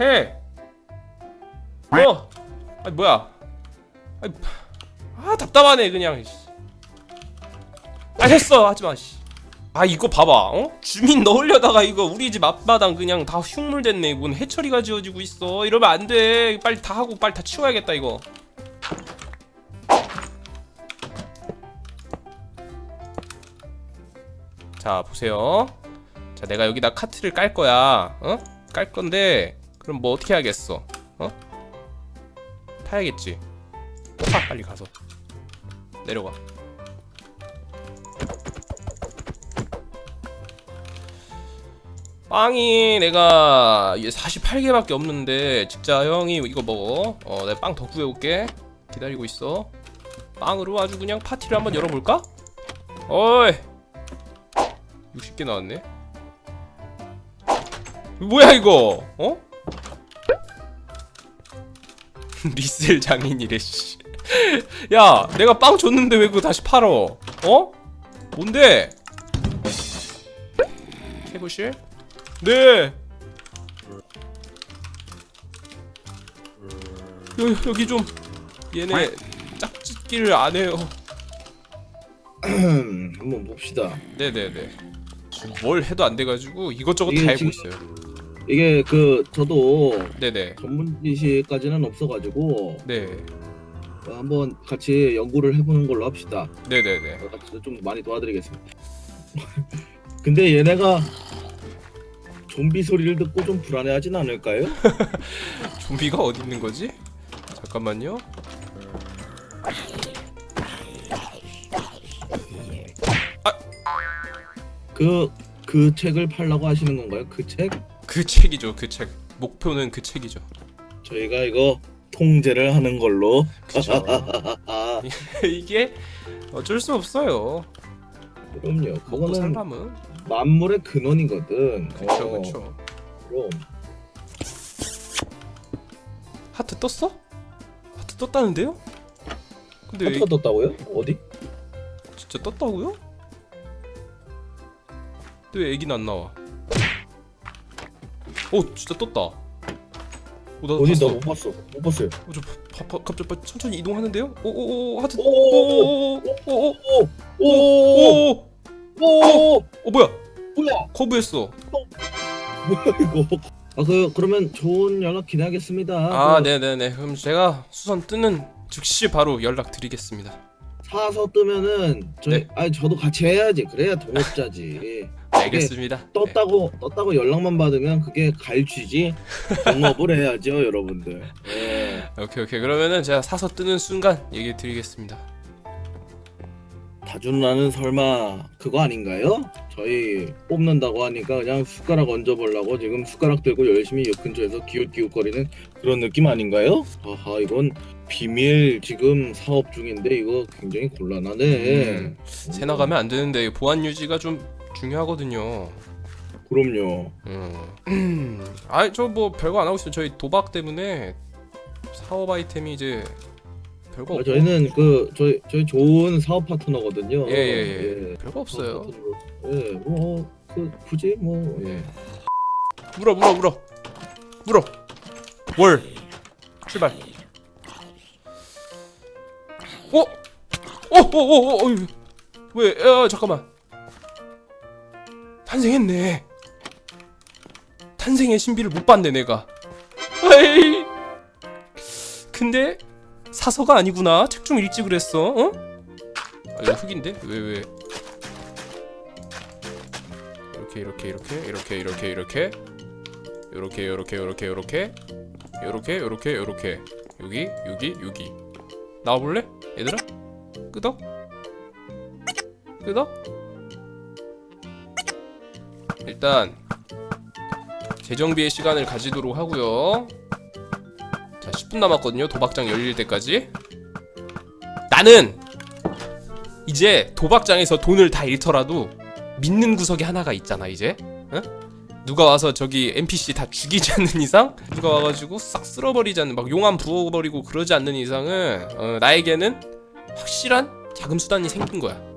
해. 어. 아 뭐야? 아이, 아 답답하네 그냥. 씨. 아 했어 하지 마. 씨. 아 이거 봐봐. 어? 주민 넣으려다가 이거 우리 집 앞마당 그냥 다 흉물 됐네. 뭔 해처리가 지어지고 있어. 이러면 안 돼. 빨리 다 하고 빨리 다 치워야겠다 이거. 자 보세요. 자 내가 여기다 카트를 깔 거야. 어? 깔 건데 그럼 뭐 어떻게 하겠어? 어? 타야겠지. 타 빨리 가서 내려가. 빵이 내가 이게 48개밖에 없는데 진짜 형이 이거 먹어. 어, 내가 빵 더 구해올게. 기다리고 있어. 빵으로 아주 그냥 파티를 한번 열어볼까? 어이. 60개 나왔네. 뭐야 이거? 어? 리셀 장인이래 씨. 야, 내가 빵 줬는데 왜 그거 다시 팔어? 어? 뭔데? 해보실? 네. 여, 여기 좀 얘네 짝짓기를 안 해요. 음, 한번 봅시다. 네네네. 뭘 해도 안 돼가지고 이것저것 다 이게 해보고 지금- 있어요. 이게 그 저도 네네. 전문 지식까지는 없어가지고 네. 어, 한번 같이 연구를 해보는 걸로 합시다. 네네네. 좀 많이 도와드리겠습니다. 근데 얘네가 좀비 소리를 듣고 좀 불안해하진 않을까요? 좀비가 어디 있는 거지? 잠깐만요. 그 그 책을 팔라고 하시는 건가요? 그 책? 그 책이죠. 그 책. 목표는 그 책이죠. 저희가 이거 통제를 하는 걸로. 아, 이게 어쩔 수 없어요. 그럼요. 먹고 그거는 살라면. 만물의 근원이거든. 그쵸 어, 그쵸. 그럼 하트 떴어? 하트 떴다는데요? 근데 왜 하트가 떴다고요? 어디? 진짜 떴다고요? 근데 왜 애기는 안 나와? 오 진짜 떴다. 오 나도 어디 봤어. 나못 봤어. 못 봤어요. 어, 저 바, 바, 갑자기 빨리 천천히 이동하는데요? 오오오 하트 오오오오 오 오오오오 오 오! 오! 어 뭐야? 뭐야? 커브했어. 뭐야 이거? 아 그 그러면 좋은 연락 기대하겠습니다. 아 그 네네네. 그럼 제가 수선 뜨는 즉시 바로 연락 드리겠습니다. 사서 뜨면은 저희 네. 아니 저도 같이 해야지. 그래야 동업자지. 알겠습니다. 떴다고 떴다고 연락만 받으면 그게 갈취지. 동업을 해야죠, 여러분들. 네. 네. 오케이 오케이. 그러면은 제가 사서 뜨는 순간 얘기 드리겠습니다. 다준라는 설마 그거 아닌가요? 저희 뽑는다고 하니까 그냥 숟가락 얹어보려고 지금 숟가락 들고 열심히 옆 근처에서 기웃기웃거리는 그런 느낌 아닌가요? 아하 이건 비밀 지금 사업 중인데 이거 굉장히 곤란하네. 음, 새 나가면 안 되는데 보안 유지가 좀 중요하거든요. 그럼요. 음. 아니 저 뭐 별거 안 하고 있어요. 저희 도박 때문에 사업 아이템이 이제 별거 아, 없고 저희는 그 저희 저희 좋은 사업 파트너거든요. 예, 예, 예. 별거 없어요. 사업 파트너로. 예, 뭐 그 굳이 뭐 예. 물어 물어 물어 물어 월 출발 어? 어? 어? 어? 어? 어이. 왜? 야 잠깐만 탄생했네 탄생의 신비를 못 봤네 내가 에이 근데 사서가 아니구나 책좀 읽지 그랬어 어? 아 이거 흙인데? 왜 왜? 이렇게 이렇게 이렇게 이렇게 이렇게 이렇게 요렇게 요렇게 요렇게 요렇게 요렇게 요렇게 요렇게 여기 여기 여기 나와볼래? 얘들아? 끄덕? 끄덕? 일단 재정비의 시간을 가지도록 하고요. 자 10분 남았거든요. 도박장 열릴 때까지. 나는 이제 도박장에서 돈을 다 잃더라도 믿는 구석이 하나가 있잖아 이제. 응? 누가 와서 저기 NPC 다 죽이지 않는 이상 누가 와가지고 싹 쓸어버리지 않는 막 용암 부어버리고 그러지 않는 이상은 어, 나에게는 확실한 자금 수단이 생긴 거야